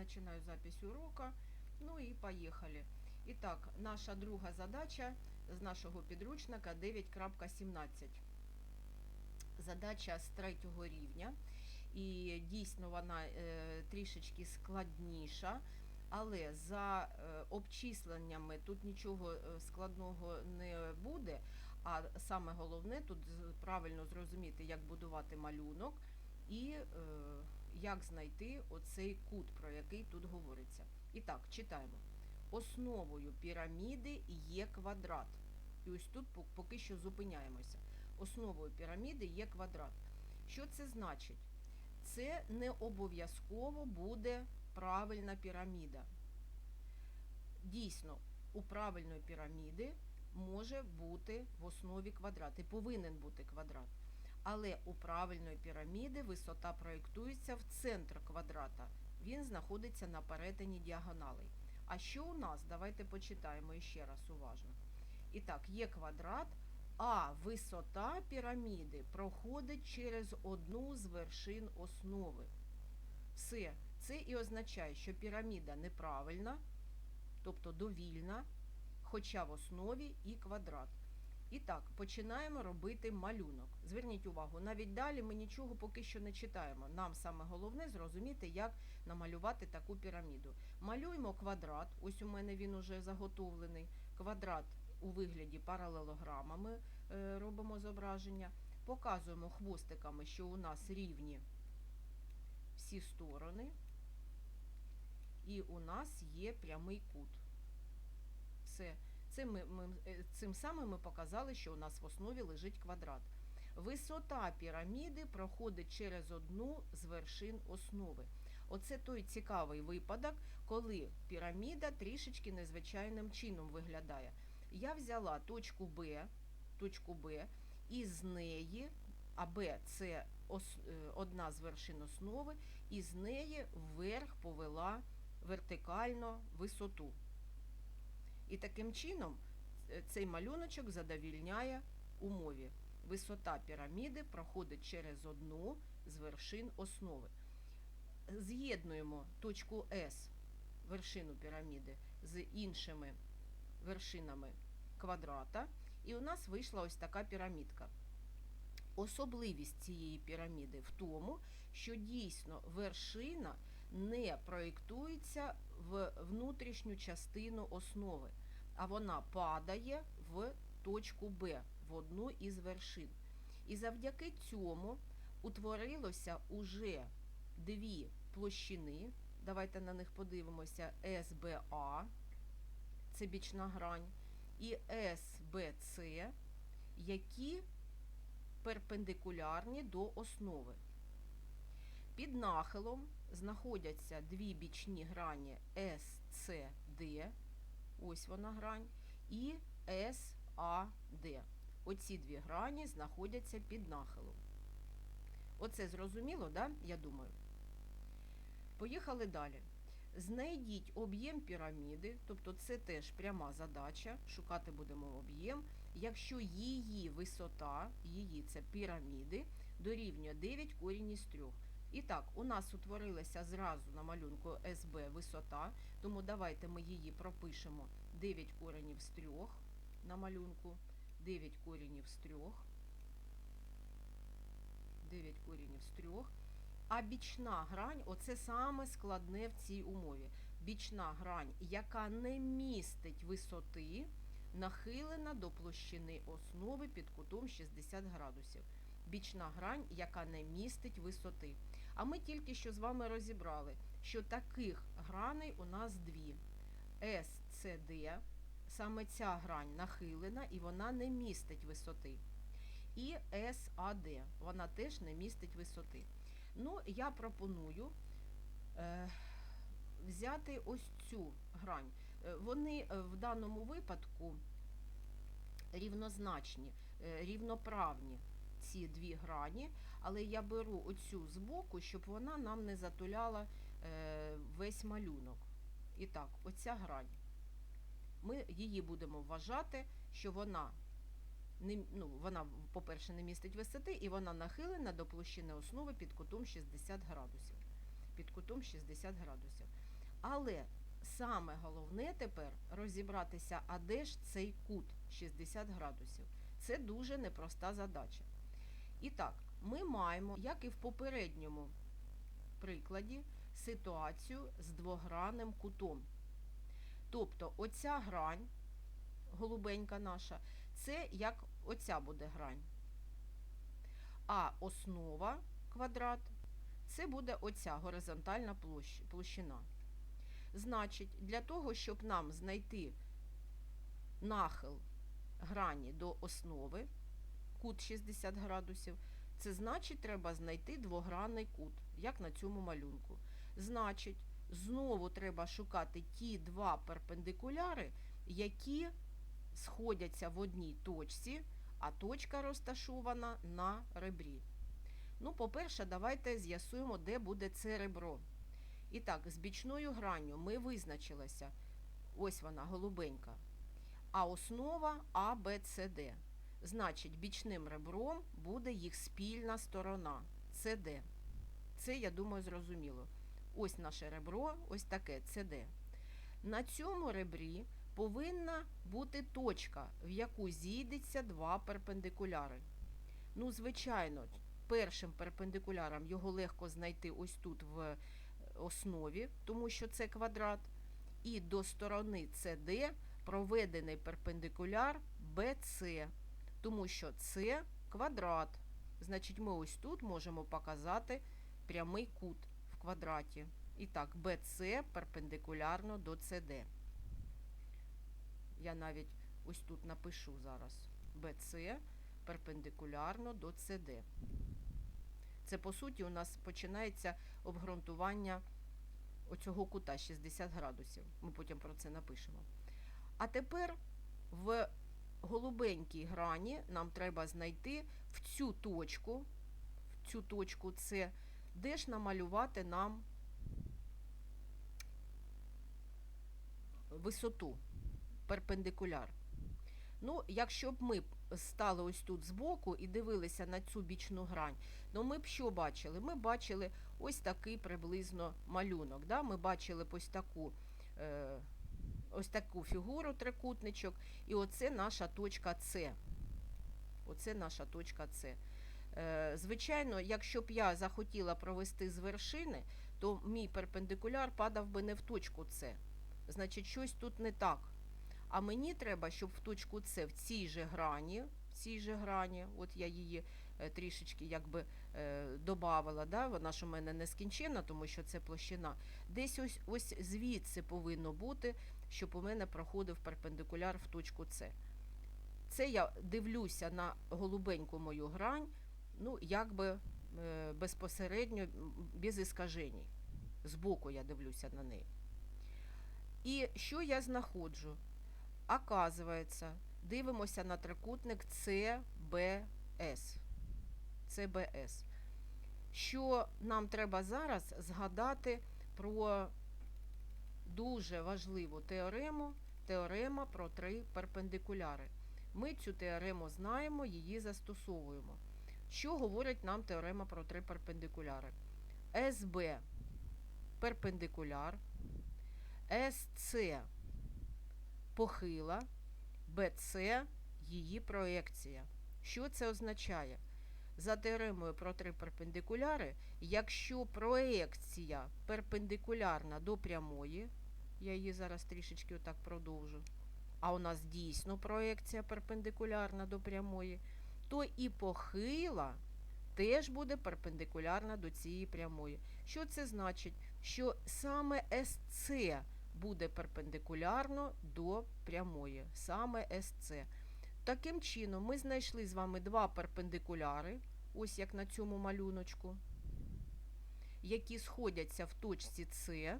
починаю запись урока. Ну і поїхали. І так, наша друга задача з нашого підручника 9.17. Задача з третього рівня. І дійсно вона е, трішечки складніша. Але за е, обчисленнями тут нічого е, складного не буде. А саме головне тут правильно зрозуміти, як будувати малюнок і е, як знайти оцей кут, про який тут говориться. І так, читаємо. Основою піраміди є квадрат. І ось тут поки що зупиняємося. Основою піраміди є квадрат. Що це значить? Це не обов'язково буде правильна піраміда. Дійсно, у правильної піраміди може бути в основі квадрат і повинен бути квадрат. Але у правильної піраміди висота проєктується в центр квадрата. Він знаходиться на перетині діагоналей. А що у нас? Давайте почитаємо ще раз уважно. І так, є квадрат, а висота піраміди проходить через одну з вершин основи. Все. Це і означає, що піраміда неправильна, тобто довільна, хоча в основі і квадрат. І так, починаємо робити малюнок. Зверніть увагу, навіть далі ми нічого поки що не читаємо. Нам саме головне зрозуміти, як намалювати таку піраміду. Малюємо квадрат, ось у мене він уже заготовлений. Квадрат у вигляді паралелограма ми е, робимо зображення. Показуємо хвостиками, що у нас рівні всі сторони. І у нас є прямий кут. Все. Це ми, ми, е, цим самим ми показали, що у нас в основі лежить квадрат. Висота піраміди проходить через одну з вершин основи. Оце той цікавий випадок, коли піраміда трішечки незвичайним чином виглядає. Я взяла точку Б, точку Б, і з неї, а Б це ос, е, одна з вершин основи, і з неї вверх повела вертикально висоту. І таким чином е, цей малюночок задовільняє умові. Висота піраміди проходить через одну з вершин основи. З'єднуємо точку С, вершину піраміди, з іншими вершинами квадрата, і у нас вийшла ось така пірамідка. Особливість цієї піраміди в тому, що дійсно вершина не проєктується в внутрішню частину основи, а вона падає в точку Б, в одну із вершин. І завдяки цьому утворилося уже дві площини. Давайте на них подивимося СБА, це бічна грань, і СБЦ, які перпендикулярні до основи. Під нахилом знаходяться дві бічні грані SCD, ось вона грань, і SAD. Оці дві грані знаходяться під нахилом. Оце зрозуміло, да? я думаю. Поїхали далі. Знайдіть об'єм піраміди, тобто це теж пряма задача, шукати будемо об'єм, якщо її висота, її це піраміди, дорівнює 9 корінь із 3. І так, у нас утворилася зразу на малюнку СБ висота, тому давайте ми її пропишемо 9 коренів з 3 на малюнку, 9 коренів з 3, 9 коренів з 3. А бічна грань, оце саме складне в цій умові. Бічна грань, яка не містить висоти, нахилена до площини основи під кутом 60 градусів. Бічна грань, яка не містить висоти. А ми тільки що з вами розібрали, що таких граней у нас дві. SCD, саме ця грань нахилена і вона не містить висоти. І SAD, вона теж не містить висоти. Ну, я пропоную е, взяти ось цю грань. Е, Вони е, в даному випадку рівнозначні, е, рівноправні ці дві грані, але я беру оцю збоку, щоб вона нам не затуляла е, весь малюнок. І так, оця грань. Ми її будемо вважати, що вона не, ну, вона, по-перше, не містить висоти, і вона нахилена до площини основи під кутом 60 градусів. Під кутом 60 градусів. Але саме головне тепер розібратися, а де ж цей кут 60 градусів. Це дуже непроста задача. І так, ми маємо, як і в попередньому прикладі, ситуацію з двогранним кутом. Тобто оця грань, голубенька наша, це як оця буде грань. А основа квадрат це буде оця горизонтальна площ- площина. Значить, для того, щоб нам знайти нахил грані до основи, кут 60 градусів, це значить, треба знайти двогранний кут, як на цьому малюнку. Значить, знову треба шукати ті два перпендикуляри, які сходяться в одній точці, а точка розташована на ребрі. Ну, по-перше, давайте з'ясуємо, де буде це ребро. І так, з бічною гранню ми визначилися. Ось вона, голубенька. А основа А, Б, С, Д. Значить, бічним ребром буде їх спільна сторона СД. Це, я думаю, зрозуміло. Ось наше ребро, ось таке СД. На цьому ребрі повинна бути точка, в яку зійдеться два перпендикуляри. Ну, звичайно, першим перпендикуляром його легко знайти ось тут в основі, тому що це квадрат. І до сторони CD проведений перпендикуляр BC, тому що це квадрат. Значить, ми ось тут можемо показати прямий кут в квадраті. І так, BC перпендикулярно до CD. Я навіть ось тут напишу зараз BC перпендикулярно до CD. Це, по суті, у нас починається обґрунтування оцього кута 60 градусів. Ми потім про це напишемо. А тепер в голубенькій грані нам треба знайти в цю точку, в цю точку С, де ж намалювати нам висоту, перпендикуляр. Ну, якщо б ми стали ось тут збоку і дивилися на цю бічну грань, то ми б що бачили? Ми бачили ось такий приблизно малюнок. Да? Ми бачили б ось таку, е, ось таку фігуру трикутничок, і оце наша точка С. Оце наша точка С. Е, звичайно, якщо б я захотіла провести з вершини, то мій перпендикуляр падав би не в точку С. Значить, щось тут не так. А мені треба, щоб в точку С в цій же грані, в цій же грані, от я її е, трішечки якби е, додавала, да? вона ж у мене не скінчена, тому що це площина. Десь ось, ось звідси повинно бути, щоб у мене проходив перпендикуляр в точку С. Це я дивлюся на голубеньку мою грань, ну, якби е, безпосередньо, без іскажень. Збоку я дивлюся на неї. І що я знаходжу? Оказується, дивимося на трикутник CBS. CBS. Що нам треба зараз згадати про дуже важливу теорему, теорема про три перпендикуляри. Ми цю теорему знаємо, її застосовуємо. Що говорить нам теорема про три перпендикуляри? СБ перпендикуляр, СЦ похила, БЦ її проекція. Що це означає? За теоремою про три перпендикуляри, якщо проекція перпендикулярна до прямої, я її зараз трішечки отак продовжу, а у нас дійсно проекція перпендикулярна до прямої, то і похила теж буде перпендикулярна до цієї прямої. Що це значить? Що саме СЦ буде перпендикулярно до прямої, саме СЦ. Таким чином, ми знайшли з вами два перпендикуляри, ось як на цьому малюночку, які сходяться в точці С.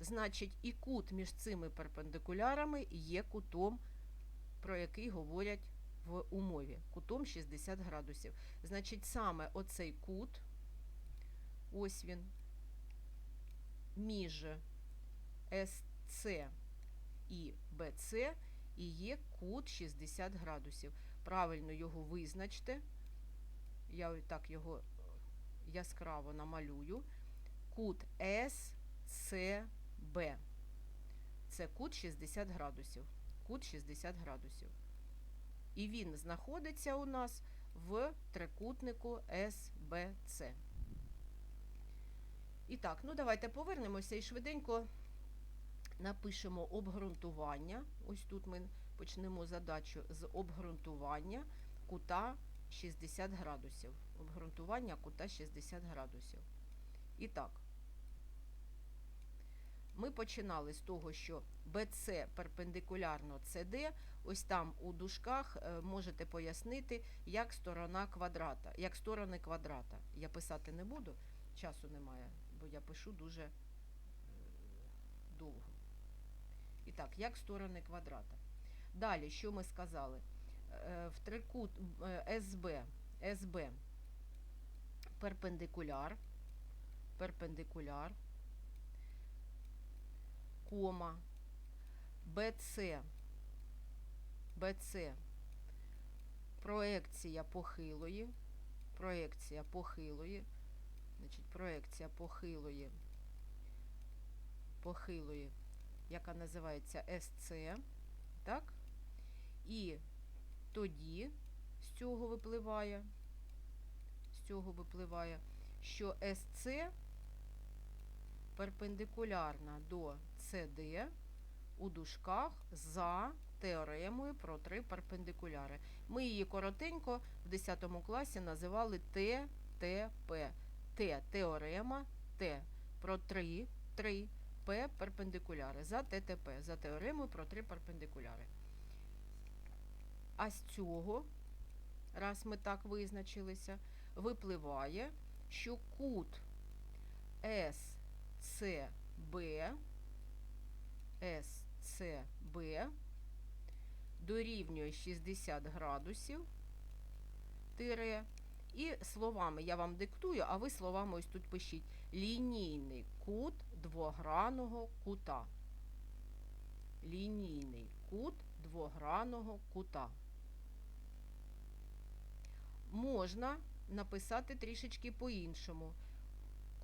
Значить, і кут між цими перпендикулярами є кутом, про який говорять в умові, кутом 60 градусів. Значить, саме оцей кут, ось він, між СЦ і БЦ і є кут 60 градусів. Правильно його визначте. Я так його яскраво намалюю. Кут СЦБ. Б. Це кут 60 градусів. Кут 60 градусів. І він знаходиться у нас в трикутнику СБЦ. І так, ну давайте повернемося і швиденько напишемо обґрунтування. Ось тут ми почнемо задачу з обґрунтування кута 60 градусів. Обґрунтування кута 60 градусів. І так, ми починали з того, що BC перпендикулярно CD. Ось там у дужках е, можете пояснити, як сторона квадрата, як сторони квадрата. Я писати не буду, часу немає, бо я пишу дуже е, довго. І так, як сторони квадрата. Далі, що ми сказали? Е, В трикут СБ, СБ перпендикуляр, перпендикуляр, кома, БЦ, БЦ, проекція похилої, проекція похилої, значить, проекція похилої, похилої, яка називається СЦ, так? І тоді з цього випливає, з цього випливає, що СЦ перпендикулярна до CD у дужках за теоремою про три перпендикуляри. Ми її коротенько в 10 класі називали ТТП. Т теорема, Т про три, три, П перпендикуляри за ТТП, за теоремою про три перпендикуляри. А з цього, раз ми так визначилися, випливає, що кут СЦБ, СЦБ дорівнює 60 градусів тире. І словами я вам диктую, а ви словами ось тут пишіть лінійний кут двогранного кута. Лінійний кут двогранного кута. Можна написати трішечки по-іншому.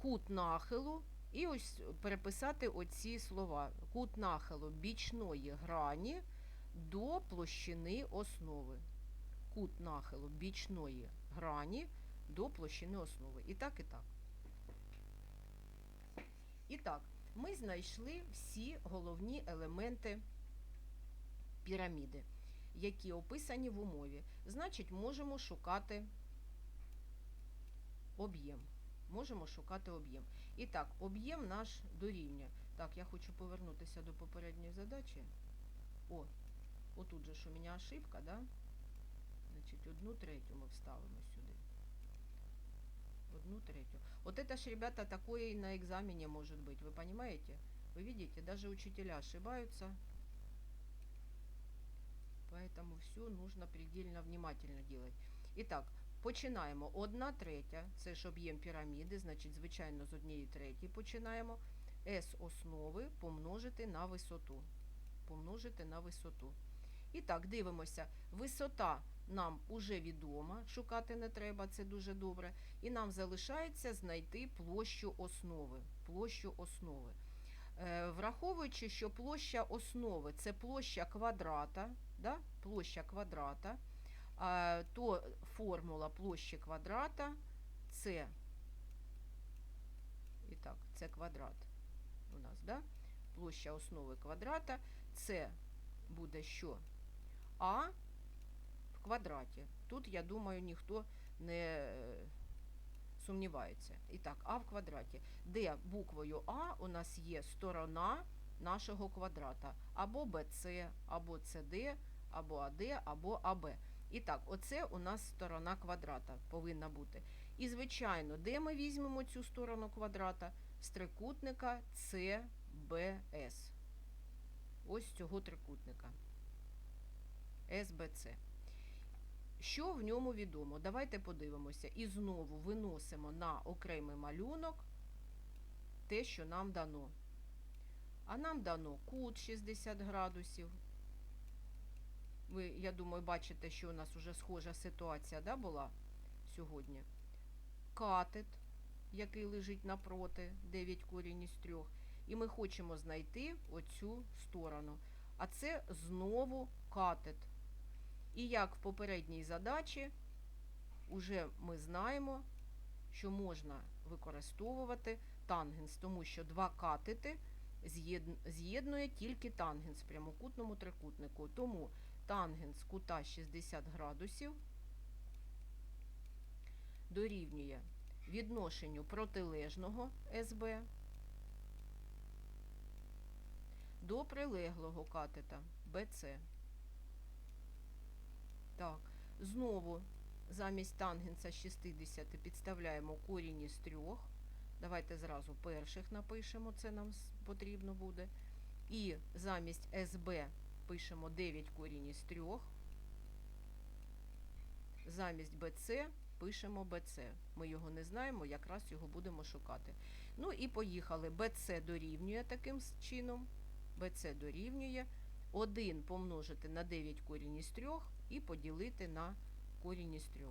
Кут нахилу і ось переписати оці слова. Кут нахилу бічної грані до площини основи. Кут нахилу бічної грані до площини основи. І так, і так. І так, ми знайшли всі головні елементи піраміди, які описані в умові. Значить, можемо шукати об'єм. Можемо шукати об'єм. І так, об'єм наш дорівнює. Так, я хочу повернутися до попередньої задачі. О, отут же ж у мене ошибка, да? Значить, одну третю ми вставимо сюди. Одну третью. Вот это ж, ребята, такое и на экзамене может быть. Вы понимаете? Вы видите, даже учителя ошибаются. Поэтому все нужно предельно внимательно делать. Итак, починаємо. Одна третя, це ж об'єм піраміди, значить, звичайно, з однієї третьої починаємо. С основи помножити на висоту. Помножити на висоту. І так, дивимося. Висота нам уже відома, шукати не треба, це дуже добре. І нам залишається знайти площу основи. Площу основи. Е, враховуючи, що площа основи це площа квадрата, да? площа квадрата, то формула площі квадрата це, і так, квадрат у нас, да? площа основи квадрата, це буде що? А в квадраті. Тут, я думаю, ніхто не е, сумнівається. І так, А в квадраті, де буквою А у нас є сторона нашого квадрата. Або BC, або CD, або AD, або AB. І так, оце у нас сторона квадрата повинна бути. І, звичайно, де ми візьмемо цю сторону квадрата? З трикутника CBS. Ось цього трикутника. СБЦ. Що в ньому відомо? Давайте подивимося. І знову виносимо на окремий малюнок те, що нам дано. А нам дано кут 60 градусів. Ви, я думаю, бачите, що у нас вже схожа ситуація да, була сьогодні. Катет, який лежить напроти, 9 корінь із 3. І ми хочемо знайти оцю сторону. А це знову катет. І як в попередній задачі, уже ми знаємо, що можна використовувати тангенс, тому що два катети з'єднує тільки тангенс в прямокутному трикутнику. Тому тангенс кута 60 градусів дорівнює відношенню протилежного СБ до прилеглого катета БЦ. Так, знову замість тангенса 60 підставляємо корінь із трьох. Давайте зразу перших напишемо, це нам потрібно буде. І замість СБ пишемо 9 корінь із трьох. Замість БЦ пишемо БЦ. Ми його не знаємо, якраз його будемо шукати. Ну і поїхали. БЦ дорівнює таким чином. БЦ дорівнює 1 помножити на 9 корінь із 3 і поділити на корінь із 3.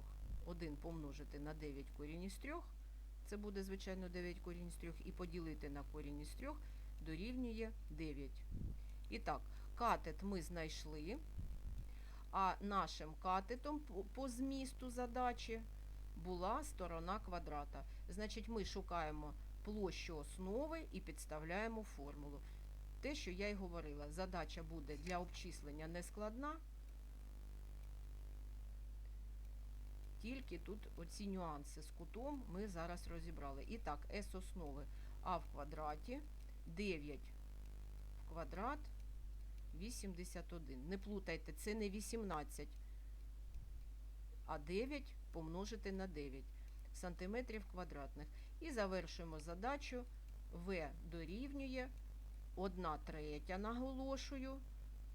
1 помножити на 9 корінь із 3, це буде, звичайно, 9 корінь із 3, і поділити на корінь із 3 дорівнює 9. І так, катет ми знайшли, а нашим катетом по- змісту задачі була сторона квадрата. Значить, ми шукаємо площу основи і підставляємо формулу. Те, що я й говорила, задача буде для обчислення нескладна, тільки тут оці нюанси з кутом ми зараз розібрали. І так, S основи А в квадраті 9 в квадрат 81. Не плутайте, це не 18, а 9 помножити на 9 сантиметрів квадратних. І завершуємо задачу. В дорівнює 1 третя, наголошую.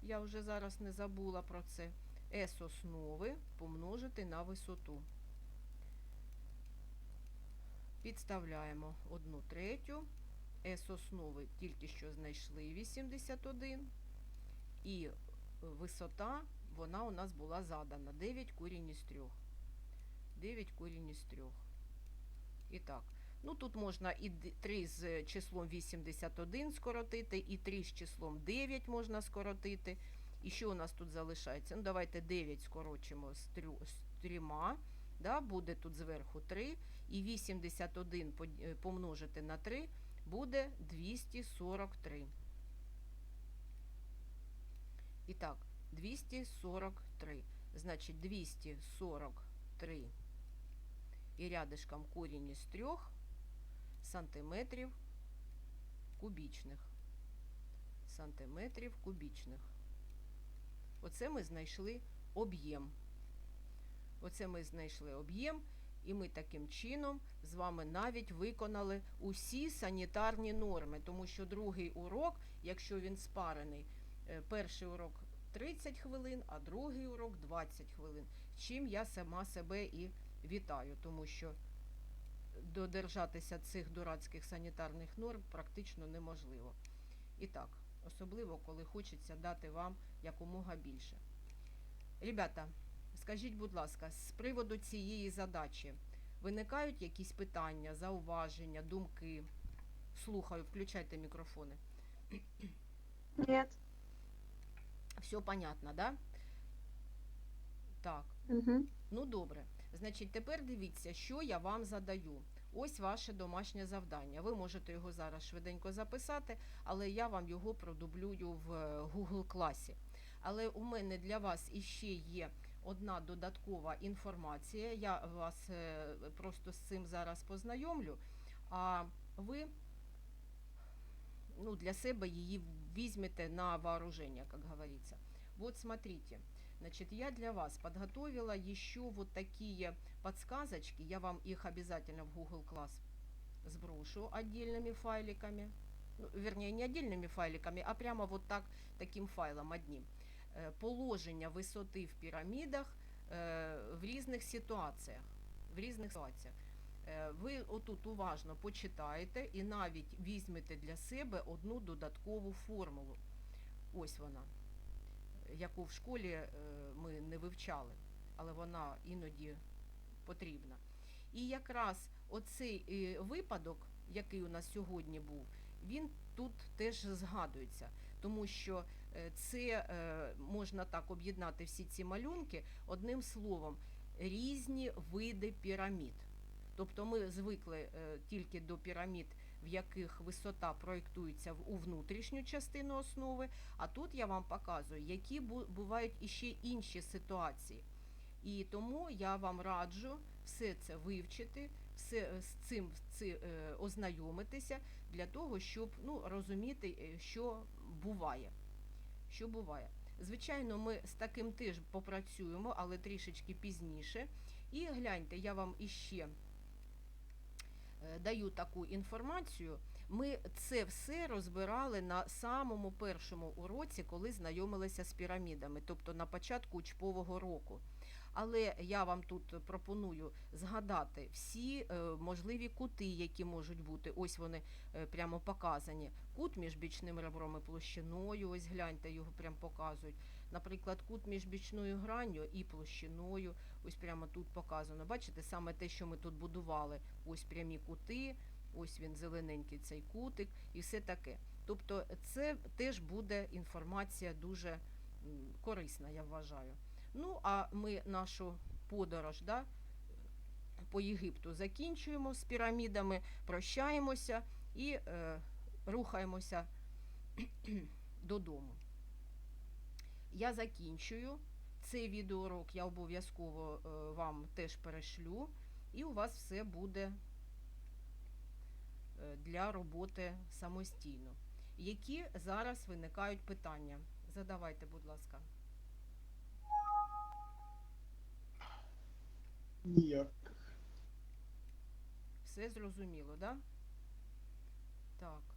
Я вже зараз не забула про це. С основи помножити на висоту. Підставляємо 1 третю. С основи тільки що знайшли 81. І висота, вона у нас була задана 9 корінь із 3. 9 корінь із 3. І так, ну тут можна і 3 з числом 81 скоротити, і 3 з числом 9 можна скоротити. І що у нас тут залишається? Ну, давайте 9 скорочимо з 3, з 3 да, буде тут зверху 3. І 81 е, помножити на 3 буде 243. І так, 243. Значить, 243 і рядишком корінь із 3 сантиметрів кубічних. Сантиметрів кубічних. Оце ми знайшли об'єм. Оце ми знайшли об'єм, і ми таким чином з вами навіть виконали усі санітарні норми, тому що другий урок, якщо він спарений, перший урок 30 хвилин, а другий урок 20 хвилин. Чим я сама себе і вітаю, тому що додержатися цих дурацьких санітарних норм практично неможливо. І так, особливо, коли хочеться дати вам якомога більше. Ребята, скажіть, будь ласка, з приводу цієї задачі виникають якісь питання, зауваження, думки? Слухаю, включайте мікрофони. Нет. Все понятно, да? Так. Угу. Ну добре. Значить, тепер дивіться, що я вам задаю. Ось ваше домашнє завдання. Ви можете його зараз швиденько записати, але я вам його продублюю в е, Google класі. Але у мене для вас іще є одна додаткова інформація. Я вас е, просто з цим зараз познайомлю, а ви ну, для себе її візьмете на вооружение, как говорится. Вот смотрите. Значит, я для вас подготовила еще вот такие подсказочки. Я вам их обязательно в Google класс сброшу отдельными файликами. Ну, вернее, не отдельными файликами, а прямо вот так, таким файлом одним. Е, Положення висоти в пірамідах е, в різних ситуаціях. В різних ситуаціях. Е, Ви отут уважно почитаєте і навіть візьмете для себе одну додаткову формулу. Ось вона, яку в школі е, ми не вивчали, але вона іноді потрібна. І якраз оцей е, випадок, який у нас сьогодні був, він тут теж згадується, тому що це можна так об'єднати всі ці малюнки одним словом різні види пірамід. Тобто ми звикли е, тільки до пірамід, в яких висота проєктується у внутрішню частину основи, а тут я вам показую, які бу- бувають іще інші ситуації. І тому я вам раджу все це вивчити, все е, з цим ці, е, ознайомитися для того, щоб ну, розуміти, е, що буває. Що буває. Звичайно, ми з таким теж попрацюємо, але трішечки пізніше. І гляньте, я вам іще даю таку інформацію. Ми це все розбирали на самому першому уроці, коли знайомилися з пірамідами, тобто на початку учбового року. Але я вам тут пропоную згадати всі е, можливі кути, які можуть бути. Ось вони е, прямо показані. Кут між бічним ребром і площиною. Ось гляньте, його прямо показують. Наприклад, кут між бічною гранню і площиною. Ось прямо тут показано. Бачите, саме те, що ми тут будували. Ось прямі кути, ось він зелененький цей кутик і все таке. Тобто, це теж буде інформація дуже корисна, я вважаю. Ну, а ми нашу подорож да, по Єгипту закінчуємо з пірамідами, прощаємося і е, рухаємося додому. Я закінчую. Цей відеоурок я обов'язково е, вам теж перешлю, і у вас все буде е, для роботи самостійно. Які зараз виникають питання? Задавайте, будь ласка. Ніяк. Все зрозуміло, да? Так.